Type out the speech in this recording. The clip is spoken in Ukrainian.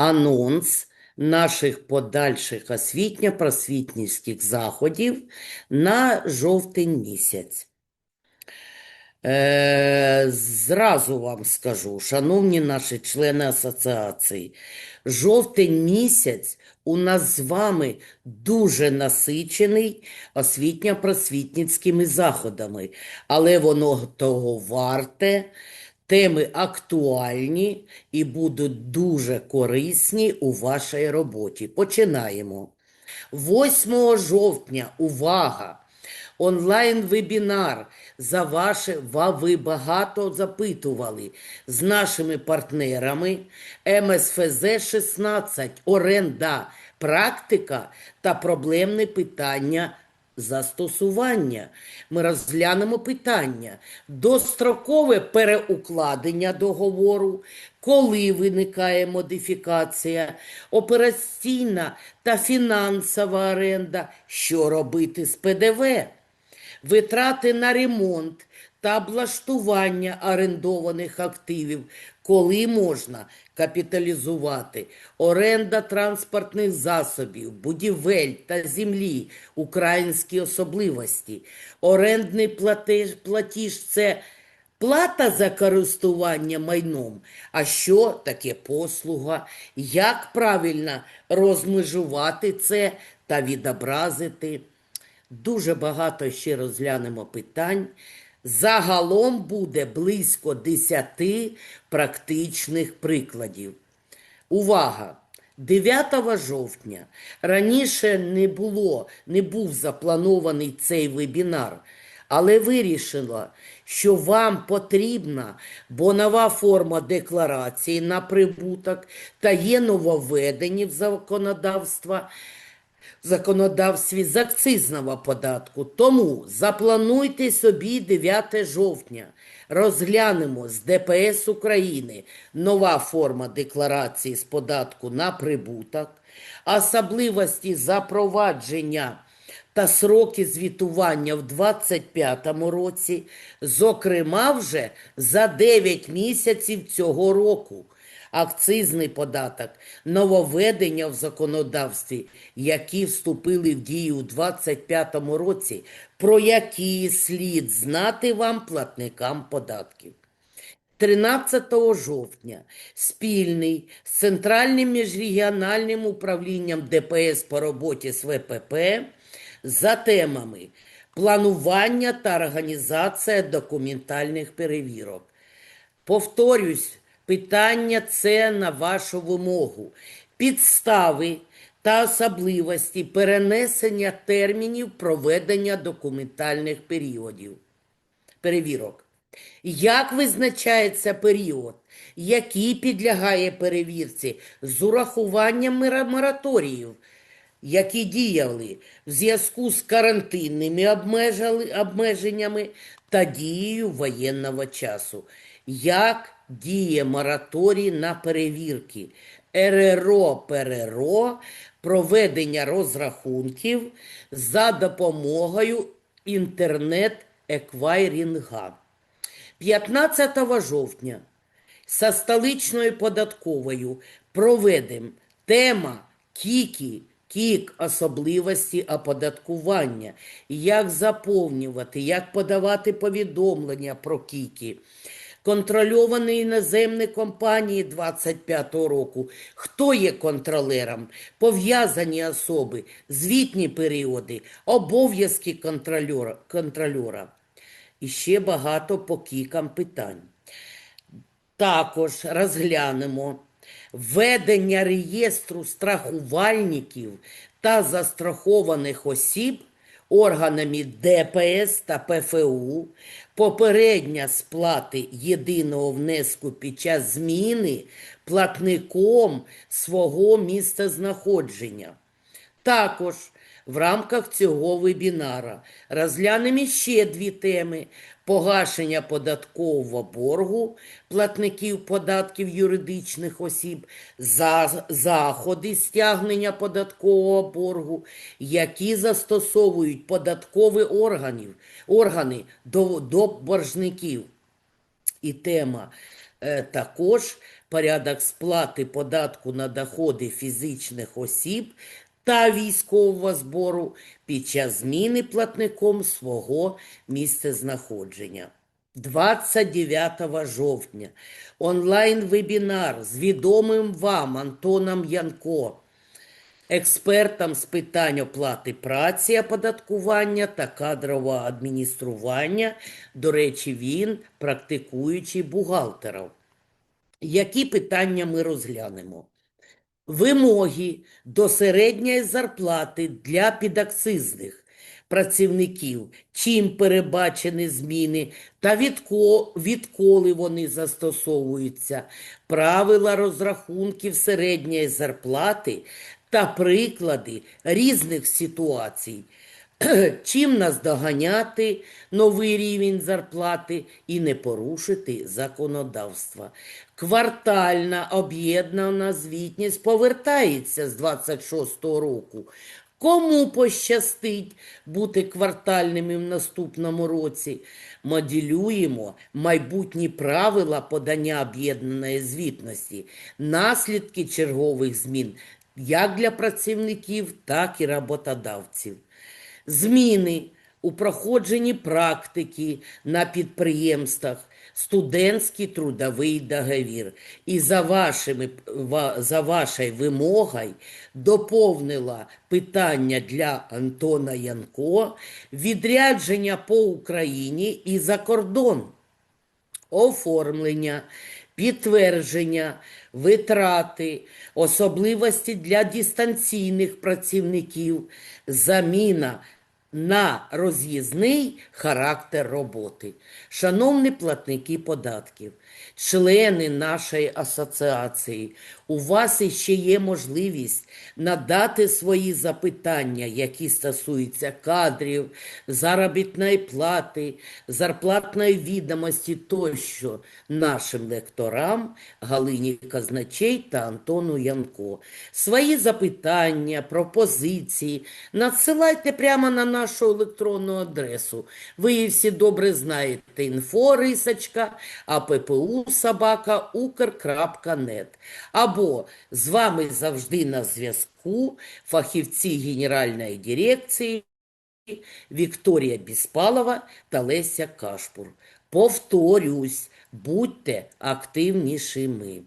анонс наших подальших освітньо-просвітницьких заходів на жовтень місяць. Е, зразу вам скажу, шановні наші члени асоціації, жовтень місяць у нас з вами дуже насичений освітньо-просвітницькими заходами, але воно того варте. Теми актуальні і будуть дуже корисні у вашій роботі. Починаємо. 8 жовтня, увага! Онлайн-вебінар за ваше, ви багато запитували з нашими партнерами МСФЗ 16, оренда, практика та проблемне питання застосування. Ми розглянемо питання. Дострокове переукладення договору, коли виникає модифікація, операційна та фінансова оренда, що робити з ПДВ, витрати на ремонт та облаштування орендованих активів, коли можна капіталізувати, оренда транспортних засобів, будівель та землі, українські особливості, орендний платеж, платіж це плата за користування майном. А що таке послуга? Як правильно розмежувати це та відобразити? Дуже багато ще розглянемо питань. Загалом буде близько 10 практичних прикладів. Увага! 9 жовтня раніше не було, не був запланований цей вебінар, але вирішила, що вам потрібна бо нова форма декларації на прибуток та є нововведені в законодавства законодавстві з акцизного податку. Тому заплануйте собі 9 жовтня. Розглянемо з ДПС України нова форма декларації з податку на прибуток, особливості запровадження та сроки звітування в 2025 році, зокрема вже за 9 місяців цього року акцизний податок, нововведення в законодавстві, які вступили в дію у 2025 році, про які слід знати вам платникам податків. 13 жовтня спільний з Центральним міжрегіональним управлінням ДПС по роботі з ВПП за темами планування та організація документальних перевірок. Повторюсь, питання це на вашу вимогу. Підстави та особливості перенесення термінів проведення документальних періодів. Перевірок. Як визначається період, який підлягає перевірці з урахуванням мораторіїв, які діяли в зв'язку з карантинними обмеженнями та дією воєнного часу. Як діє мораторій на перевірки? РРО ПРРО, проведення розрахунків за допомогою інтернет-еквайрінга. 15 жовтня со столичною податковою проведемо тема Кікі, Кік особливості оподаткування, як заповнювати, як подавати повідомлення про Кікі. Контрольовані іноземні компанії 25 року. Хто є контролером? Пов'язані особи, звітні періоди, обов'язки контрольора. контрольора. І ще багато по кікам питань. Також розглянемо введення реєстру страхувальників та застрахованих осіб органами ДПС та ПФУ, попередня сплати єдиного внеску під час зміни платником свого місця знаходження. Також в рамках цього вебінара розглянемо ще дві теми: погашення податкового боргу платників податків юридичних осіб, за заходи стягнення податкового боргу, які застосовують податкові органів, органи до, до боржників. І тема Е, Також порядок сплати податку на доходи фізичних осіб та військового збору під час зміни платником свого місцезнаходження. 29 жовтня онлайн-вебінар з відомим вам Антоном Янко, експертом з питань оплати праці, оподаткування та кадрового адміністрування. До речі, він практикуючий бухгалтером. Які питання ми розглянемо? Вимоги до середньої зарплати для підакцизних працівників, чим перебачені зміни та відко- відколи вони застосовуються, правила розрахунків середньої зарплати та приклади різних ситуацій. Чим наздоганяти новий рівень зарплати і не порушити законодавства. Квартальна об'єднана звітність повертається з 26-го року. Кому пощастить бути квартальними в наступному році? Моделюємо майбутні правила подання об'єднаної звітності, наслідки чергових змін як для працівників, так і роботодавців зміни у проходженні практики на підприємствах, студентський трудовий договір. І за, вашими, за вашою вимогою доповнила питання для Антона Янко відрядження по Україні і за кордон оформлення, підтвердження, витрати, особливості для дистанційних працівників, заміна на роз'їзний характер роботи. Шановні платники податків, члени нашої асоціації, у вас іще є можливість надати свої запитання, які стосуються кадрів, заробітної плати, зарплатної відомості тощо нашим лекторам Галині Казначей та Антону Янко. Свої запитання, пропозиції надсилайте прямо на нашу електронну адресу. Ви її всі добре знаєте. Інфорисочка, аппу собака, укр.нет. Або з вами завжди на зв'язку фахівці Генеральної дирекції Вікторія Біспалова та Леся Кашпур. Повторюсь, будьте активнішими.